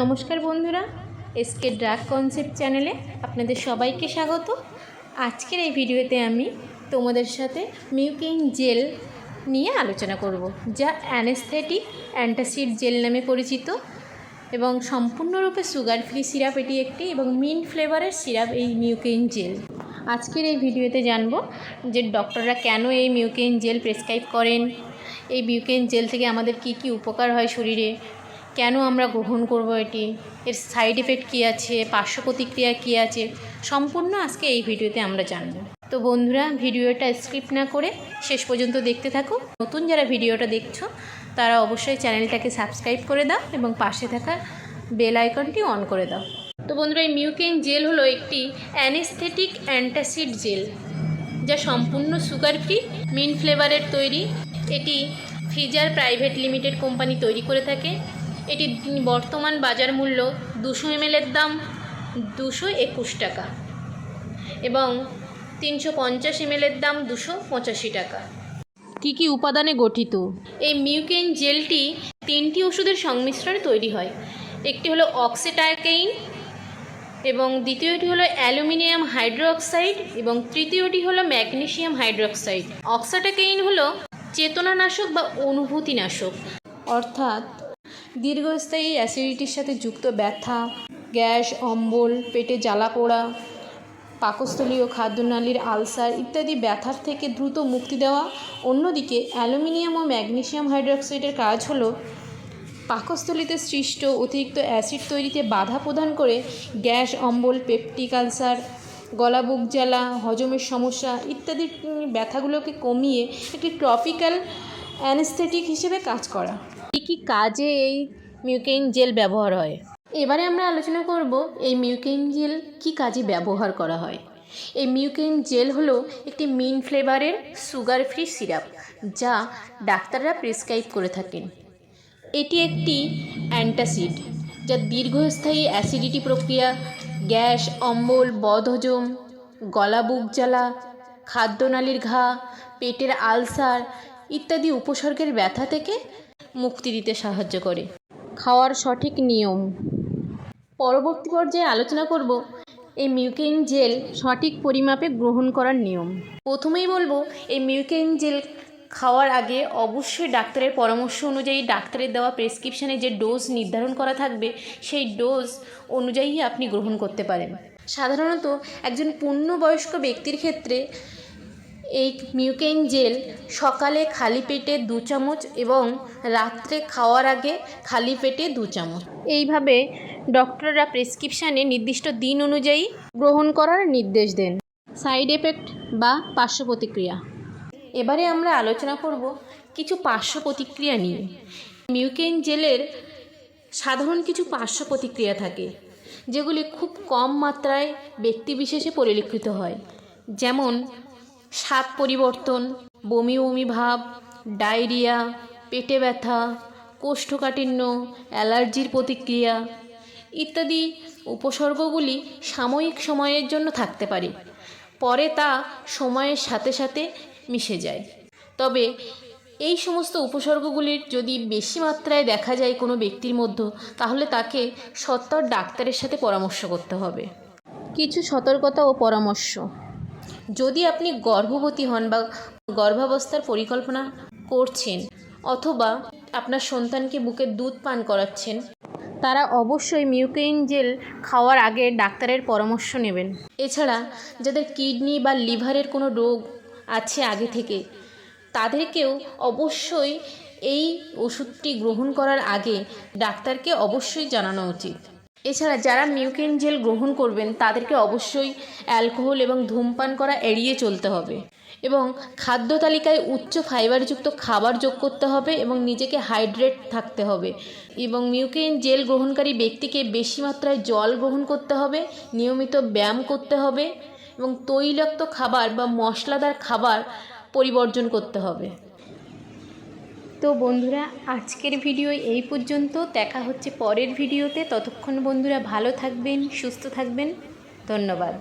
নমস্কার বন্ধুরা SK drug concept চ্যানেলে আপনাদের সবাইকে স্বাগত। আজকের এই ভিডিওতে আমি তোমাদের সাথে মিউকিং জেল নিয়ে আলোচনা করব, যা অ্যানেস্থেটিক অ্যান্টাসিড জেল নামে পরিচিত এবং সম্পূর্ণরূপে সুগার ফ্রি সিরাপ এটি একটি এবং মিন ফ্লেভারের সিরাপ এই মিউকেইন জেল। আজকের এই ভিডিওতে জানব যে ডক্টররা কেন এই মিউকেইন জেল প্রেসক্রাইব করেন, এই মিউকেইন জেল থেকে আমাদের কি কি উপকার হয় শরীরে কেন আমরা গ্রহণ করব এটি? এর সাইড এফেক্ট কী আছে? পার্শ্ব প্রতিক্রিয়া কী আছে? সম্পূর্ণ আজকে এই ভিডিওতে আমরা জানব। তো বন্ধুরা, ভিডিওটা স্কিপ না করে শেষ পর্যন্ত দেখতে থাকো। নতুন যারা ভিডিওটা দেখছ, তারা অবশ্যই চ্যানেলটাকে সাবস্ক্রাইব করে দাও এবং পাশে থাকা বেল আইকনটি অন করে দাও। তো বন্ধুরা, এই মিউকেন জেল হলো একটি অ্যানেস্থেটিক অ্যান্টাসিড জেল যা সম্পূর্ণ সুগার ফ্রি মিন ফ্লেভারের তৈরি। এটি ফিজার প্রাইভেট লিমিটেড কোম্পানি তৈরি করে থাকে। এটি বর্তমান বাজার মূল্য দুশো এমএলের দাম দুশো একুশ টাকা এবং তিনশো পঞ্চাশ এমএলের দাম দুশো পঁচাশি টাকা। কী কী উপাদানে গঠিত? এই মিউকেন জেলটি তিনটি ওষুধের সংমিশ্রণে তৈরি হয়। একটি হলো অক্সিটাইকেইন এবং দ্বিতীয়টি হলো অ্যালুমিনিয়াম হাইড্রোক্সাইড এবং তৃতীয়টি হলো ম্যাগনেসিয়াম হাইড্রোক্সাইড। অক্সাটাকেইন হলো চেতনানাশক বা অনুভূতিনাশক। অর্থাৎ দীর্ঘস্থায়ী অ্যাসিডিটির সাথে যুক্ত ব্যথা, গ্যাস, অম্বল, পেটে জ্বালা পোড়া, পাকস্থলীয় খাদ্যনালীর আলসার ইত্যাদি ব্যথার থেকে দ্রুত মুক্তি দেওয়া। অন্যদিকে, অ্যালুমিনিয়াম ও ম্যাগনেশিয়াম হাইড্রোক্সাইডের কাজ হলো পাকস্থলীতে সৃষ্ট অতিরিক্ত অ্যাসিড তৈরিতে বাধা প্রদান করে গ্যাস, অম্বল, পেপটিক আলসার গলা বুক জ্বালা, হজমের সমস্যা ইত্যাদি ব্যথাগুলোকে কমিয়ে একটি ট্রপিক্যাল অ্যানেস্থেটিক হিসেবে কাজ করা। কী কী কাজে এই মিউকেইন জেল ব্যবহার হয়? এবারে আমরা আলোচনা করব এই মিউকেইন জেল কী কাজে ব্যবহার করা হয়। এই মিউকেইন জেল হলো একটি মিন ফ্লেভারের সুগার ফ্রি সিরাপ যা ডাক্তাররা প্রেসক্রাইব করে থাকেন। এটি একটি অ্যান্টাসিড যা দীর্ঘস্থায়ী অ্যাসিডিটি প্রক্রিয়া, গ্যাস, অম্বল, বদহজম গলা বুক জ্বালা, খাদ্যনালীর ঘা, পেটের আলসার ইত্যাদি উপসর্গের ব্যথা থেকে মুক্তি দিতে সাহায্য করে। খাওয়ার সঠিক নিয়ম। পরবর্তী পর্যায়ে আলোচনা করব এই মিউকেইন জেল সঠিক পরিমাপে গ্রহণ করার নিয়ম। প্রথমেই বলব, এই মিউকেইন জেল খাওয়ার আগে অবশ্যই ডাক্তারের পরামর্শ অনুযায়ী ডাক্তারের দেওয়া প্রেসক্রিপশানে যে ডোজ নির্ধারণ করা থাকবে, সেই ডোজ অনুযায়ী আপনি গ্রহণ করতে পারেন। সাধারণত একজন পূর্ণবয়স্ক ব্যক্তির ক্ষেত্রে এই মিউকেইন জেল সকালে খালি পেটে দু চামচ এবং রাত্রে খাওয়ার আগে খালি পেটে দু চামচ। এইভাবে ডক্টররা প্রেসক্রিপশানে নির্দিষ্ট দিন অনুযায়ী গ্রহণ করার নির্দেশ দেন। সাইড এফেক্ট বা পার্শ্ব প্রতিক্রিয়া। এবারে আমরা আলোচনা করব কিছু পার্শ্ব প্রতিক্রিয়া নিয়ে। মিউকেইন জেলের সাধারণ কিছু পার্শ্ব প্রতিক্রিয়া থাকে, যেগুলি খুব কম মাত্রায় ব্যক্তিবিশেষে পরিলক্ষিত হয়। যেমন স্বাদ পরিবর্তন, বমি বমি ভাব, ডায়রিয়া, পেটে ব্যথা, কোষ্ঠকাঠিন্য, অ্যালার্জির প্রতিক্রিয়া ইত্যাদি উপসর্গগুলি সাময়িক সময়ের জন্য থাকতে পারে। পরে তা সময়ের সাথে সাথে মিশে যায়। তবে এই সমস্ত উপসর্গগুলির যদি বেশি মাত্রায় দেখা যায় কোনো ব্যক্তির মধ্যে, তাহলে তাকে সত্তর ডাক্তারের সাথে পরামর্শ করতে হবে। কিছু সতর্কতা ও পরামর্শ। যদি আপনি গর্ভবতী হন বা গর্ভাবস্থার পরিকল্পনা করছেন অথবা আপনার সন্তানকে বুকের দুধ পান করাচ্ছেন, তারা অবশ্যই মিউকেইন জেল খাওয়ার আগে ডাক্তারের পরামর্শ নেবেন। এছাড়া যাদের কিডনি বা লিভারের কোনো রোগ আছে আগে থেকে, তাদেরকেও অবশ্যই এই ওষুধটি গ্রহণ করার আগে ডাক্তারকে অবশ্যই জানানো উচিত। এছাড়া যারা মিউকেন জেল গ্রহণ করবেন, তাদেরকে অবশ্যই অ্যালকোহল এবং ধূমপান করা এড়িয়ে চলতে হবে এবং খাদ্য তালিকায় উচ্চ ফাইবারযুক্ত খাবার যোগ করতে হবে এবং নিজেকে হাইড্রেট থাকতে হবে এবং মিউকেন জেল গ্রহণকারী ব্যক্তিকে বেশি মাত্রায় জল গ্রহণ করতে হবে, নিয়মিত ব্যায়াম করতে হবে এবং তৈলাক্ত খাবার বা মশলাদার খাবার পরিবর্জন করতে হবে। তো বন্ধুরা, আজকের ভিডিও এই পর্যন্ত। দেখা হচ্ছে পরের ভিডিওতে। ততক্ষণ বন্ধুরা ভালো থাকবেন, সুস্থ থাকবেন। ধন্যবাদ।